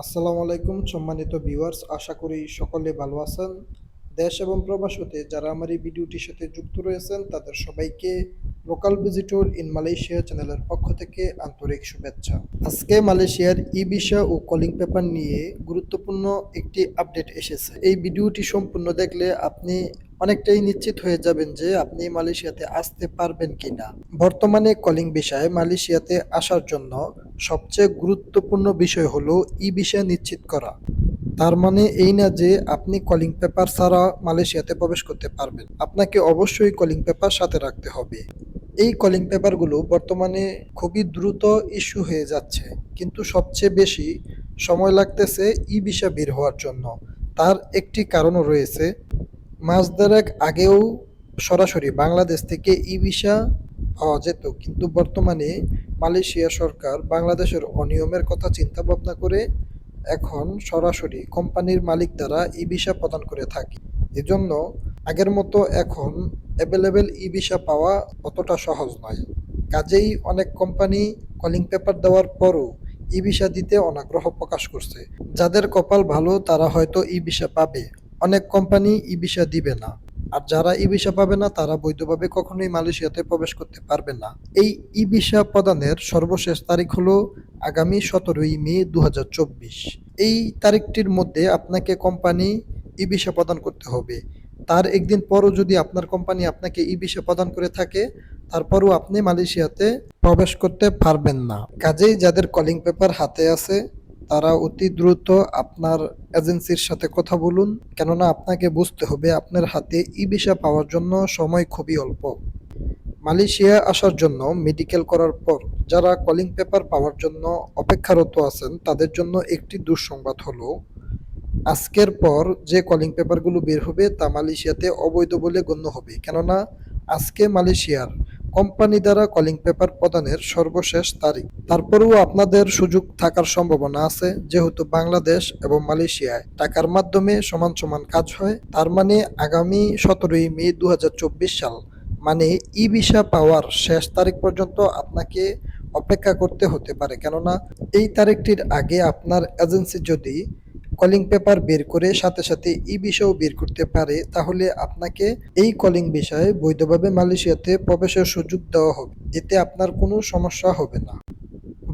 আসসালামু আলাইকুম, সম্মানিত ভিউয়ার্স, আশা করি সকলে ভালো আছেন। দেশ এবং প্রবাস হতে যারা আমার এই ভিডিওটির সাথে যুক্ত রয়েছেন, তাদের সবাইকে লোকাল ভিজিটর ইন মালয়েশিয়া চ্যানেলের পক্ষ থেকে আন্তরিক শুভেচ্ছা। আজকে মালয়েশিয়ার ই ভিসা ও কলিং পেপার নিয়ে গুরুত্বপূর্ণ একটি আপডেট এসেছে। এই ভিডিওটি সম্পূর্ণ দেখলে আপনি অনেকটাই নিশ্চিত হয়ে যাবেন যে আপনি মালয়েশিয়াতে আসতে পারবেন কিনা। বর্তমানে কলিং বিষয়ে মালয়েশিয়াতে আসার জন্য সবচেয়ে গুরুত্বপূর্ণ বিষয় হলো ই ভিসা নিশ্চিত করা। তার মানে এই না যে আপনি কলিং পেপার ছাড়া মালয়েশিয়াতে প্রবেশ করতে পারবেন। আপনাকে অবশ্যই কলিং পেপার সাথে রাখতে হবে। এই কলিং পেপারগুলো বর্তমানে খুবই দ্রুত ইস্যু হয়ে যাচ্ছে। কিন্তু সবচেয়ে বেশি সময় লাগতেছে ই ভিসা বের হওয়ার জন্য। তার একটি কারণও রয়েছে। মাস দেড়েক আগেও সরাসরি বাংলাদেশ থেকে ই ভিসা পাওয়া যেত। কিন্তু বর্তমানে মালয়েশিয়া সরকার বাংলাদেশের অনিয়মের কথা চিন্তা ভাবনা করে এখন সরাসরি কোম্পানির মালিক দ্বারা ই ভিসা প্রদান করে থাকে। এজন্য আগের মতো এখন অ্যাভেলেবেল ই ভিসা পাওয়া অতটা সহজ নয়। কাজেই অনেক কোম্পানি কলিং পেপার দেওয়ার পরও ই ভিসা দিতে অনাগ্রহ প্রকাশ করছে। যাদের কপাল ভালো তারা হয়তো ই ভিসা পাবে। অনেক কোম্পানি ই ভিসা দিবে না। আর যারা ই ভিসা পাবে না, তারা বৈধভাবে কখনোই মালয়েশিয়াতে প্রবেশ করতে পারবে না। এই ই ভিসা প্রদানের সর্বশেষ তারিখ হলো আগামী সতেরোই মে দু হাজার চব্বিশ। এই তারিখটির মধ্যে আপনাকে কোম্পানি ই ভিসা প্রদান করতে হবে। তার একদিন পরও যদি আপনার কোম্পানি আপনাকে ই ভিসা প্রদান করে থাকে, তারপরও আপনি মালয়েশিয়াতে প্রবেশ করতে পারবেন না। কাজেই যাদের কলিং পেপার হাতে আছে তারা অতি দ্রুত আপনার এজেন্সির সাথে কথা বলুন, কেননা আপনাকে বুঝতে হবে আপনার হাতে ই ভিসা পাওয়ার জন্য সময় খুবই অল্প। মালয়েশিয়া আসার জন্য মেডিকেল করার পর যারা কলিং পেপার পাওয়ার জন্য অপেক্ষারত আছেন, তাদের জন্য একটি দুঃসংবাদ হলো, আজকের পর যে কলিং পেপারগুলো বের হবে তা মালয়েশিয়াতে অবৈধ বলে গণ্য হবে। কেননা আজকে মালয়েশিয়ার কোম্পানি দ্বারা কলিং পেপার প্রদানের সর্বশেষ তারিখ। তারপরেও আপনাদের সুযোগ থাকার সম্ভাবনা আছে, যেহেতু বাংলাদেশ এবং মালয়েশিয়ায় টাকার মাধ্যমে সমান সমান কাজ হয়। তার মানে আগামী সতেরোই মে দু হাজার চব্বিশ সাল মানে ই ভিসা পাওয়ার শেষ তারিখ পর্যন্ত আপনাকে অপেক্ষা করতে হতে পারে। কেননা এই তারিখটির আগে আপনার এজেন্সি যদি কলিং পেপার বের করে সাথে সাথে ই ভিসাও বের করতে পারে, তাহলে আপনাকে এই কলিং বিষয়ে বৈধভাবে মালয়েশিয়াতে প্রবেশের সুযোগ দেওয়া হবে। এতে আপনার কোনো সমস্যা হবে না।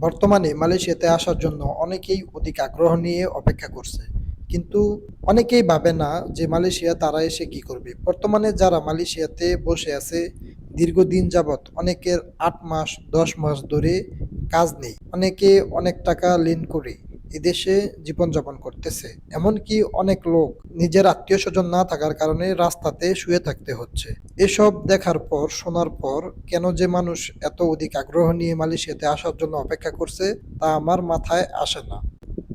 বর্তমানে মালয়েশিয়াতে আসার জন্য অনেকেই অধিক আগ্রহ নিয়ে অপেক্ষা করছে। কিন্তু অনেকেই ভাবে না যে মালয়েশিয়া তারা এসে কি করবে। বর্তমানে যারা মালয়েশিয়াতে বসে আছে, দীর্ঘদিন যাবৎ অনেকের আট মাস, দশ মাস ধরে কাজ নেই। অনেকে অনেক টাকা লেন করে এদেশে জীবনযাপন করতেছে। এমনকি অনেক লোক নিজের আত্মীয় স্বজন না থাকার কারণে রাস্তাতে শুয়ে থাকতে হচ্ছে। এসব দেখার পর, শোনার পর, কেন যে মানুষ এত অধিক আগ্রহ নিয়ে মালয়েশিয়াতে আসার জন্য অপেক্ষা করছে, তা আমার মাথায় আসে না।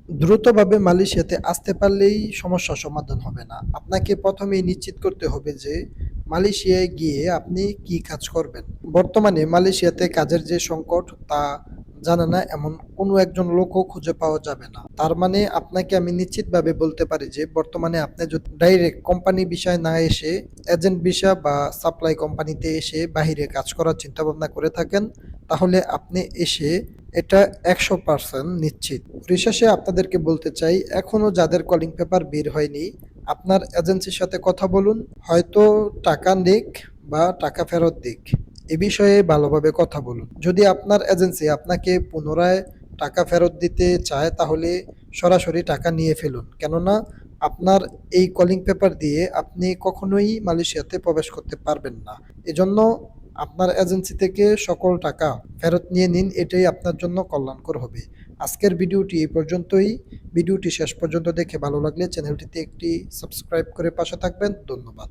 দ্রুতভাবে মালয়েশিয়াতে আসতে পারলেই সমস্যার সমাধান হবে না। আপনাকে প্রথমেই নিশ্চিত করতে হবে যে, মালয়েশিয়ায় গিয়ে আপনি কি কাজ করবেন। বর্তমানে মালয়েশিয়াতে কাজের যে সংকট, তা জানে না এমন কোনো একজন লোকও খুঁজে পাওয়া যাবে না। তার মানে আপনাকে আমি নিশ্চিতভাবে বলতে পারি যে বর্তমানে আপনি যদি ডাইরেক্ট কোম্পানি বিষয় না এসে এজেন্ট বিষয় বা সাপ্লাই কোম্পানিতে এসে বাহিরে কাজ করার চিন্তা ভাবনা করে থাকেন, তাহলে আপনি এসে এটা একশো পার্সেন্ট নিশ্চিত। পরিশেষে আপনাদেরকে বলতে চাই এখনও যাদের কলিং পেপার বের হয়নি, আপনার এজেন্সির সাথে কথা বলুন, হয়তো টাকা নিক বা টাকা ফেরত দিক। এ বিষয়ে ভালোভাবে কথা বলুন। যদি আপনার এজেন্সি আপনাকে পুনরায় টাকা ফেরত দিতে চায়, তাহলে সরাসরি টাকা নিয়ে ফেলুন। কেননা, আপনার এই কলিং পেপার দিয়ে আপনি কখনোই মালয়েশিয়াতে প্রবেশ করতে পারবেন না। এজন্য আপনার এজেন্সি থেকে সকল টাকা ফেরত নিয়ে নিন, এটাই আপনার জন্য কল্যাণকর হবে। আজকের ভিডিওটি এই পর্যন্তই। ভিডিওটি শেষ পর্যন্ত দেখে ভালো লাগলে চ্যানেলটিতে একটি সাবস্ক্রাইব করে পাশে থাকবেন। ধন্যবাদ।